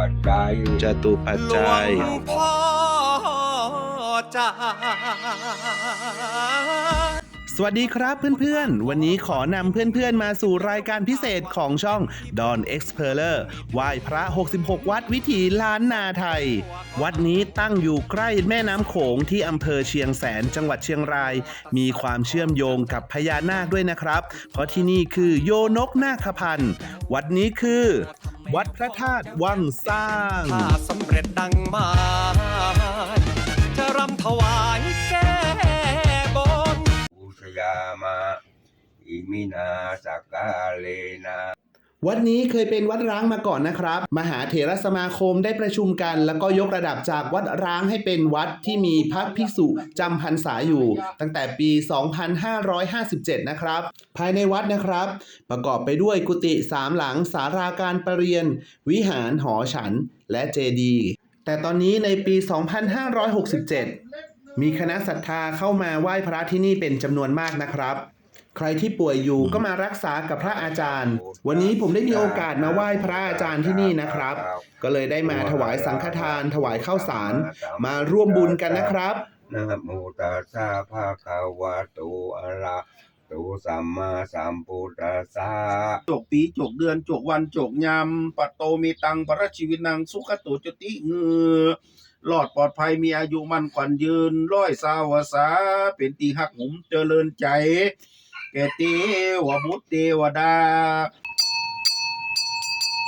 ปัจจัยจตุปัจจัย หลวงพ่อจ้าส วัสดีครับเพื่อนๆ วันนี้ขอนำเพื่อนๆ มาสู่รายการพิเศษของช่อง Don Explorer ไหว้พระ 66 วัดวิถีล้านนาไทย วัดนี้ตั้งอยู่ใกล้แม่น้ำโขงที่อำเภอเชียงแสนจังหวัดเชียงราย มีความเชื่อมโยงกับพญานาคด้วยนะครับ เพราะที่นี่คือโยนกนาคพันธ์วัดนี้คือ วัดพระธาตุวังสร้างถ้าสำเร็จดังมาจะรำถวาย มินาสักกาเลนาวัดนี้เคยเป็นวัดร้างมาก่อนนะครับ มหาเถรสมาคมได้ประชุมกัน แล้วก็ยกระดับจากวัดร้างให้เป็นวัดที่มีพระภิกษุจำพรรษาอยู่ ตั้งแต่ปี 2557 นะครับ ภายในวัดนะครับ ประกอบไปด้วยกุฏิสามหลังสาราการประเรียน วิหารหอฉัน และเจดีย์แต่ตอนนี้ในปี 2567 มีคณะศรัทธาเข้ามาไหว้พระที่นี่เป็นจำนวนมากนะครับ ใครที่ป่วยอยู่ก็มารักษากับพระอาจารย์ วันนี้ผมได้มีโอกาสมาไหว้พระอาจารย์ที่นี่นะครับ ก็เลยได้มาถวายสังฆทาน ถวายข้าวสาร มาร่วมบุญกันนะครับนะโมตัสสะภะคะวะโตอะระโตสัมมาสัมพุทธัสสะจกปีจกเดือนจกวันจกยามปัตโตมีตังปรชีวินังสุขโตจติเงือรอดปลอดภัยมีอายุมันขวัญยืนร้อยสาวสาเป็นตีหักหุมเจริญใจ แก่เทวบุตรเทวดา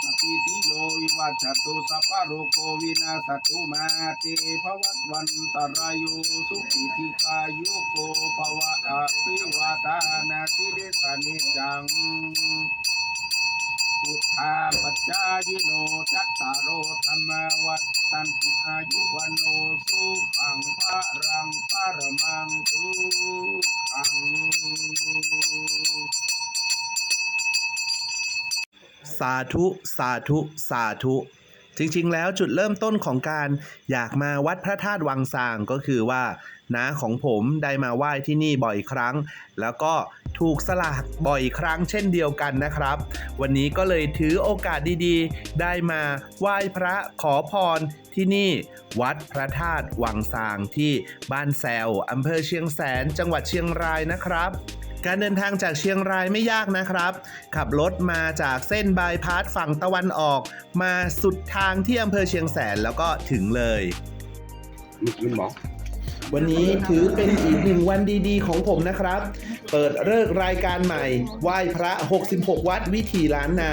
สัพพิติโยวิวัชตุสัพพโรโควินาศตุมาเตภวัตวันตรายโยสุขิติคายุโกภวะอภิวาทานาสิเดสานิจังพุทธาปัจจายโนจัตตารโอธรรมวัฏตันติอายุวันโนสุขังพระรังปรมังสุ สาธุสาธุสาธุจริงๆ แล้วจุดเริ่มต้นของการอยากมาวัดพระธาตุวังสางก็คือว่าน้าของผมได้มาไหว้ที่นี่บ่อยครั้ง แล้วก็ถูกสลากบ่อยครั้งเช่นเดียวกันนะครับ วันนี้ก็เลยถือโอกาสดีๆ ได้มาไหว้พระขอพรที่นี่ วัดพระธาตุวังสางที่บ้านแซวอำเภอเชียงแสนจังหวัดเชียงรายนะครับ การเดินทางจากเชียงรายไม่ยากนะครับ ขับรถมาจากเส้นบายพาสฝั่งตะวันออก มาสุดทางที่อำเภอเชียงแสนแล้วก็ถึงเลยมีกินหมอวันนี้ถือเป็นอีกหนึ่งวันดีๆ ของผมนะครับ เปิดเลิกษ์รายการใหม่ ไหว้พระ 66 วัดวิถีล้านนา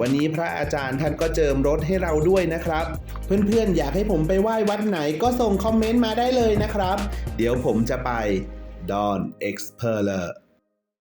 วันนี้พระอาจารย์ท่านก็เจิมรถให้เราด้วยนะครับ เพื่อนๆ อยากให้ผมไปไหว้วัดไหนก็ส่งคอมเมนต์มาได้เลยนะครับ เดี๋ยวผมจะไป Don Explorer